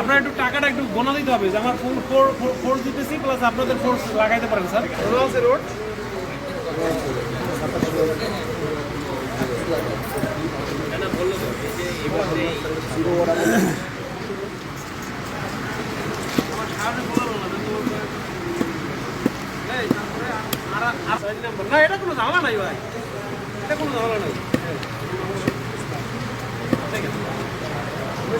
আপনার একটু টাকাটা একটু গোনা দিতে হবে যে আমার ফোর ফোর দিতেছি প্লাস আপনাদের ফোর্স লাগাইতে পারেন স্যার রোড না এটা কোনো ঝামেলা নাই ভাই। এটা কোনো ঝামেলা নাই।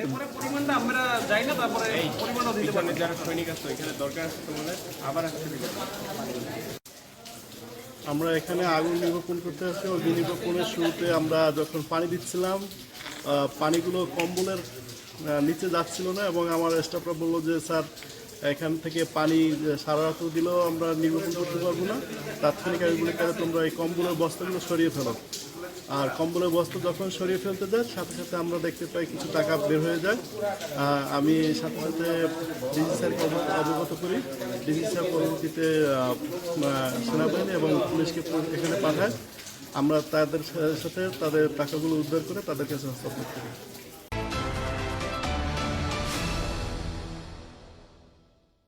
এরপরে পরিমাণটা আমরা যাই না তারপরে পরিমাণও দিতে পারি যারা সৈনিক আছে এখানে দরকার আছে তোমাদের আবার আসছে আমরা এখানে আগুন নিরূপণ করতে আসছি। অগ্নি নিরূপণের শুরুতে আমরা যখন পানি দিচ্ছিলাম পানিগুলো কম্বলের নিচে যাচ্ছিল না এবং আমার স্টাফরা বলল যে স্যার এখান থেকে পানি সারা রাত দিলেও আমরা নিরূপণ করতে পারব না। তাৎক্ষণিক আমি বলি তোমরা এই কম্বলের বস্তাগুলো সরিয়ে ফেলো। আর কম্বলের বস্ত্র যখন সরিয়ে ফেলতে যায় সাথে সাথে আমরা দেখতে পাই কিছু টাকা বের হয়ে যায়। আমি সাথে সাথে ডিজি স্যারকে অবগত- করি। ডিজি স্যার পরবর্তীতে সেনাবাহিনী এবং পুলিশকে এখানে পাঠায়। আমরা তাদের সাথে তাদের টাকাগুলো উদ্ধার করে তাদের কাছে হস্তান্তর করি।